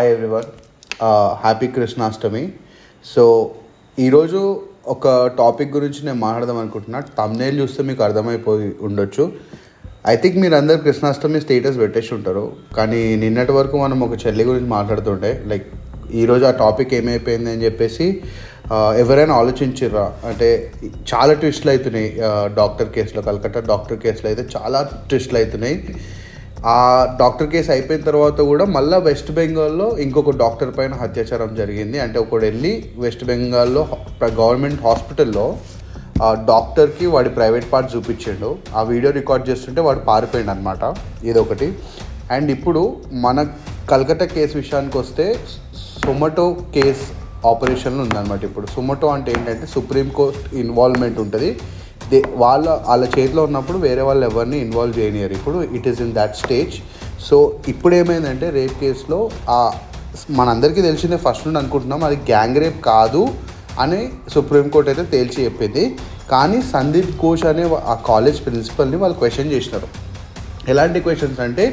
Hi everyone happy Krishnashtami so ఈరోజు ఒక topic గురించి నేను మాట్లాడదాం అనుకుంటున్నా. తమ్నేల్ చూస్తే మీకు అర్థమైపోయి ఉండొచ్చు. ఐ థింక్ మీరు కృష్ణాష్టమి స్టేటస్ పెట్టేసి ఉంటారు. కానీ నిన్నటి వరకు మనం ఒక చెల్లి గురించి మాట్లాడుతుండే లైక్ ఈరోజు ఆ టాపిక్ ఏమైపోయింది అని చెప్పేసి uh, ఎవరైనా ఆలోచించిర్రా? అంటే చాలా ట్విస్ట్లు అవుతున్నాయి డాక్టర్ uh, కేసులో కలకత్తా డాక్టర్ కేసులో అయితే చాలా ట్విస్ట్లు అవుతున్నాయి ఆ డాక్టర్ కేసు అయిపోయిన తర్వాత కూడా మళ్ళీ వెస్ట్ బెంగాల్లో ఇంకొక డాక్టర్ పైన అత్యాచారం జరిగింది. అంటే ఒకడు వెళ్ళి వెస్ట్ బెంగాల్లో గవర్నమెంట్ హాస్పిటల్లో డాక్టర్కి వాడి ప్రైవేట్ పార్ట్ చూపించిండు. ఆ వీడియో రికార్డ్ చేస్తుంటే వాడు పారిపోయాడు అనమాట ఇదొకటి. అండ్ ఇప్పుడు మన కలకత్తా కేసు విషయానికి వస్తే సొమటో కేస్ ఆపరేషన్లో ఉందన్నమాట ఇప్పుడు. సుమటో అంటే ఏంటంటే సుప్రీంకోర్ట్ ఇన్వాల్వ్మెంట్ ఉంటుంది. దే వాళ్ళ వాళ్ళ చేతిలో ఉన్నప్పుడు వేరే వాళ్ళు ఎవరిని ఇన్వాల్వ్ చేయనియరు. ఇప్పుడు it is in that stage so ఇప్పుడు ఏమైందంటే రేప్ కేసులో ఆ మనందరికీ తెలిసిందే ఫస్ట్ నుండి అనుకుంటున్నాం అది గ్యాంగ్ రేప్ కాదు అని సుప్రీంకోర్టు అయితే తేల్చి చెప్పింది. కానీ సందీప్ ఘోష్ అనే ఆ కాలేజ్ ప్రిన్సిపల్ని వాళ్ళు క్వశ్చన్ చేసినారు. ఎలాంటి క్వశ్చన్స్ అంటే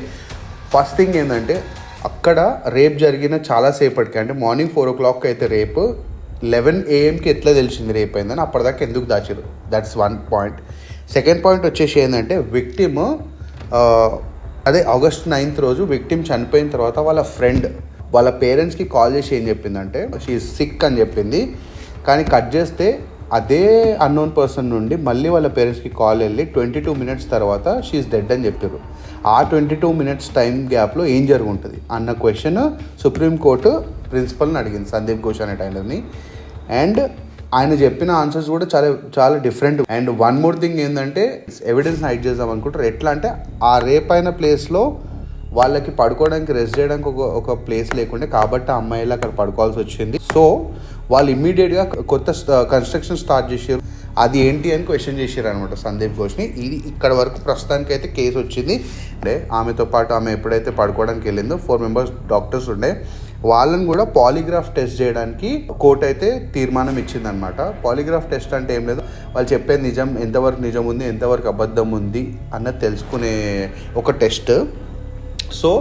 ఫస్ట్ థింగ్ ఏంటంటే అక్కడ రేప్ జరిగిన చాలాసేపటికి అంటే మార్నింగ్ ఫోర్ ఓ క్లాక్ అయితే రేపు లెవెన్ ఏఎంకి ఎట్లా తెలిసింది రేపైందని అప్పటిదాకా ఎందుకు దాచారు? That's one point second point వచ్చేసి ఏంటంటే విక్టిమ్ అదే ఆగస్ట్ నైన్త్ రోజు విక్టిమ్ చనిపోయిన తర్వాత వాళ్ళ ఫ్రెండ్ వాళ్ళ పేరెంట్స్కి కాల్ చేసి ఏం చెప్పిందంటే షీ సిక్ అని చెప్పింది. కానీ కట్ చేస్తే అదే అన్నోన్ పర్సన్ నుండి మళ్ళీ వాళ్ళ పేరెంట్స్కి కాల్ వెళ్ళి ట్వంటీ టూ మినిట్స్ తర్వాత షీఈస్ డెడ్ అని చెప్పారు. ఆ ట్వంటీ టూ మినిట్స్ టైం గ్యాప్లో ఏం జరుగుంటుంది? అన్న క్వశ్చన్ సుప్రీంకోర్టు ప్రిన్సిపల్ని అడిగింది సందీప్ ఘోష్ అనే టైలర్ని అండ్ ఆయన చెప్పిన ఆన్సర్స్ కూడా చాలా చాలా different and one more thing ఏంటంటే ఎవిడెన్స్ హైడ్ చేద్దాం అనుకుంటారు. ఎట్లా అంటే ఆ రేప్ అయిన ప్లేస్లో వాళ్ళకి పడుకోవడానికి రెస్ట్ చేయడానికి ఒక ఒక ప్లేస్ లేకుండే కాబట్టి ఆ అమ్మాయిలు అక్కడ పడుకోవాల్సి వచ్చింది. సో వాళ్ళు ఇమ్మీడియట్గా కొత్త కన్స్ట్రక్షన్ స్టార్ట్ చేసారు అది ఏంటి అని క్వశ్చన్ చేశారు అనమాట సందీప్ ఘోష్ని. ఇది ఇక్కడ వరకు ప్రస్తుతానికి అయితే కేసు వచ్చింది. అంటే ఆమెతో పాటు ఆమె ఎప్పుడైతే పడుకోవడానికి వెళ్ళిందో ఫోర్ మెంబర్స్ డాక్టర్స్ ఉండే వాళ్ళని కూడా పాలిగ్రాఫ్ టెస్ట్ చేయడానికి కోర్టు అయితే తీర్మానం ఇచ్చిందనమాట పాలిగ్రాఫ్ టెస్ట్ అంటే ఏం లేదు. వాళ్ళు చెప్పేది నిజం ఎంతవరకు నిజం ఉంది ఎంతవరకు అబద్ధం ఉంది అన్నది తెలుసుకునే ఒక టెస్ట్ సో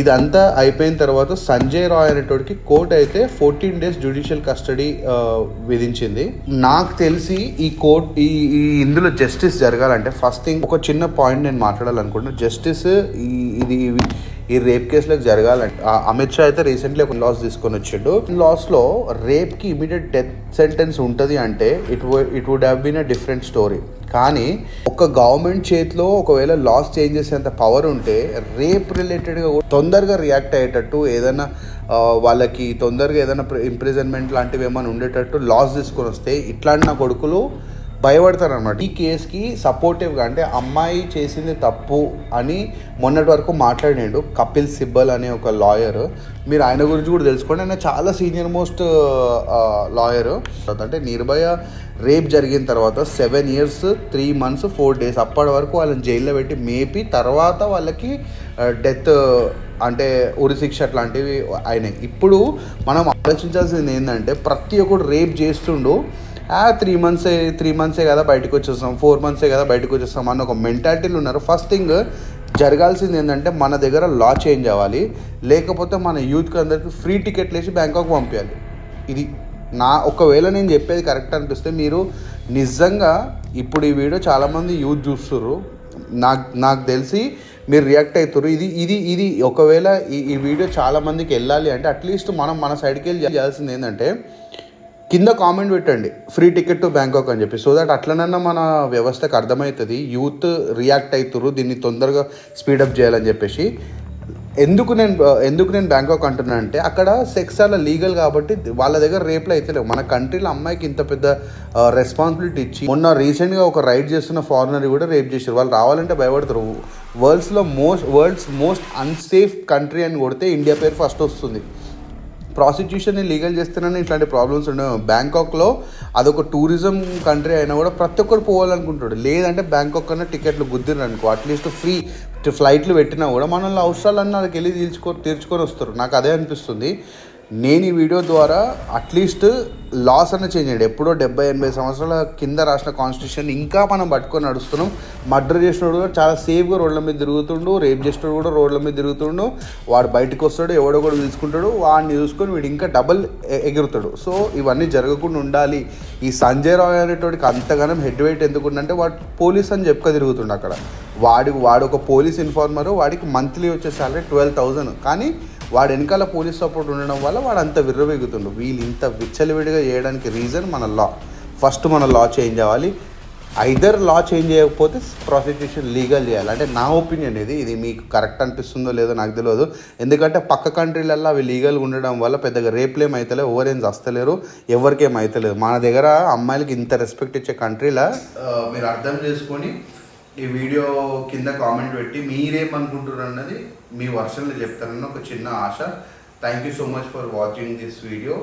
ఇదంతా అయిపోయిన తర్వాత సంజయ్ రాయ్ అనేటోడికి కోర్ట్ అయితే ఫోర్టీన్ డేస్ జ్యుడిషియల్ కస్టడీ విధించింది. నాకు తెలిసి ఈ కోర్ట్ ఈ ఈ ఇందులో జస్టిస్ జరగాలంటే ఫస్ట్ థింగ్ ఒక చిన్న పాయింట్ నేను మాట్లాడాలనుకుంటున్నాను జస్టిస్ ఈ ఇది ఈ రేప్ కేసులకు జరగాలంటే ఆ అమిత్ షా అయితే రీసెంట్లీ ఒక లాస్ తీసుకొని వచ్చిండు. లాస్లో రేప్కి ఇమీడియట్ డెత్ సెంటెన్స్ ఉంటుంది అంటే it it would have been a different story కానీ ఒక గవర్నమెంట్ చేతిలో ఒకవేళ లాస్ చేంజ్ చేసేంత పవర్ ఉంటే రేప్ రిలేటెడ్గా తొందరగా రియాక్ట్ అయ్యేటట్టు ఏదైనా వాళ్ళకి తొందరగా ఏదైనా ఇంప్రిజన్మెంట్ లాంటివి ఏమైనా ఉండేటట్టు లాస్ తీసుకొని వస్తే ఇట్లాంటి నా కొడుకులు భయపడతారు అనమాట ఈ కేసుకి సపోర్టివ్గా అంటే అమ్మాయి చేసింది తప్పు అని మొన్నటి వరకు మాట్లాడినాడు కపిల్ సిబ్బల్ అనే ఒక లాయర్. మీరు ఆయన గురించి కూడా తెలుసుకోండి. ఆయన చాలా సీనియర్ మోస్ట్ లాయర్. అంటే నిర్భయ రేప్ జరిగిన తర్వాత seven years three months four days అప్పటి వరకు వాళ్ళని జైల్లో పెట్టి మేపి తర్వాత వాళ్ళకి డెత్ అంటే ఉరిశిక్ష అట్లాంటివి అయినాయి. ఇప్పుడు మనం ఆలోచించాల్సింది ఏంటంటే ప్రతి ఒక్కడు రేప్ చేస్తుండు. త్రీ మంత్సే త్రీ మంత్సే కదా బయటకు వచ్చేస్తాం ఫోర్ మంత్సే కదా బయటకు వచ్చేస్తాం అని ఒక మెంటాలిటీలు ఉన్నారు. ఫస్ట్ థింగ్ జరగాల్సింది ఏంటంటే మన దగ్గర లా చేంజ్ అవ్వాలి. లేకపోతే మన యూత్కి అందరికి ఫ్రీ టికెట్లు వేసి బ్యాంకాక్ పంపించాలి ఇది నా ఒకవేళ నేను చెప్పేది కరెక్ట్ అనిపిస్తే మీరు నిజంగా ఇప్పుడు ఈ వీడియో చాలామంది యూత్ చూస్తుర్రు. నాకు నాకు తెలిసి మీరు రియాక్ట్ అవుతారు ఇది ఇది ఇది ఒకవేళ ఈ ఈ వీడియో చాలామందికి వెళ్ళాలి అంటే అట్లీస్ట్ మనం మన సైడ్కి వెళ్ళి చేయాల్సింది ఏంటంటే కింద కామెంట్ పెట్టండి. ఫ్రీ టికెట్ టు బ్యాంకాక్ అని చెప్పి. సో దట్ అట్లనన్నా మన వ్యవస్థకు అర్థమవుతుంది. యూత్ రియాక్ట్ అవుతురు దీన్ని తొందరగా స్పీడప్ చేయాలని చెప్పేసి. ఎందుకు నేను ఎందుకు నేను బ్యాంకాక్ అంటున్నా అంటే అక్కడ సెక్స్ అలా లీగల్ కాబట్టి వాళ్ళ దగ్గర రేపులు అయితే లేవు. మన కంట్రీలో అమ్మాయికి ఇంత పెద్ద రెస్పాన్సిబిలిటీ ఇచ్చి మొన్న రీసెంట్గా ఒక రైడ్ చేస్తున్న ఫారినర్ కూడా రేప్ చేశారు వాళ్ళు రావాలంటే భయపడతారు. వరల్డ్స్లో most world's most unsafe country అని కొడితే ఇండియా పేరు ఫస్ట్ వస్తుంది. ప్రాసిక్యూషన్ని లీగల్ చేస్తేనే ఇట్లాంటి ప్రాబ్లమ్స్ ఉండవు. బ్యాంకాక్లో అదొక టూరిజం కంట్రీ అయినా కూడా ప్రతి ఒక్కరు పోవాలనుకుంటాడు. లేదంటే బ్యాంకాక్ కన్నా టికెట్లు గుద్దిరు అనుకో అట్లీస్ట్ ఫ్రీ ఫ్లైట్లు పెట్టినా కూడా మనల్ని అవసరాలన్నీ వాళ్ళకి వెళ్ళి తీర్చుకో తీర్చుకొని వస్తారు. నాకు అదే అనిపిస్తుంది. నేను ఈ వీడియో ద్వారా అట్లీస్ట్ లాస్ అన్న చేంజ్ అయ్యాడు. ఎప్పుడో డెబ్బై ఎనభై సంవత్సరాల కింద రాసిన కాన్స్టిట్యూషన్ ఇంకా మనం పట్టుకొని నడుస్తున్నాం. మర్డర్ చేసినోడు కూడా చాలా సేఫ్గా రోడ్ల మీద తిరుగుతుండు రేప్ చేసినోడు కూడా రోడ్ల మీద తిరుగుతుండు. వాడు బయటకు వస్తాడు ఎవడో కూడా తీసుకుంటాడు. వాడిని చూసుకొని వీడు ఇంకా డబల్ ఎగురుతాడు. సో ఇవన్నీ జరగకుండా ఉండాలి. ఈ సంజయ్ రాయ్ అనేటోడికి అంతగానం హెడ్ వెయిట్ ఎందుకుందంటే వాడు పోలీస్ అని చెప్పుక తిరుగుతుండు అక్కడ. వాడి వాడు ఒక పోలీస్ ఇన్ఫార్మర్ వాడికి మంత్లీ వచ్చే సాలరీ ట్వెల్వ్ థౌజండ్ కానీ వాడు వెనకాల పోలీస్ సపోర్ట్ ఉండడం వల్ల వాడు అంత విర్రవేగుతుండు. వీళ్ళు ఇంత విచ్చలవిడిగా చేయడానికి రీజన్ మన లా ఫస్ట్ మన లా చేంజ్ అవ్వాలి. ఐదర్ లా చేంజ్ చేయకపోతే ప్రాసిక్యూషన్ లీగల్ చేయాలి. అంటే నా ఒపీనియన్ ఇది. ఇది మీకు కరెక్ట్ అనిపిస్తుందో లేదో నాకు తెలియదు. ఎందుకంటే పక్క కంట్రీలలో అవి లీగల్గా ఉండడం వల్ల పెద్దగా రేపులేం అవుతలేవు ఎవరేం వస్తలేరు ఎవరికేం అవుతలేదు మన దగ్గర అమ్మాయిలకి ఇంత రెస్పెక్ట్ ఇచ్చే కంట్రీలో మీరు అర్థం చేసుకొని ఈ వీడియో కింద కామెంట్ పెట్టి మీరేమనుకుంటున్నారు అన్నది మీ వర్షన్లో చెప్తారన్న ఒక చిన్న ఆశ. Thank you so much for watching this video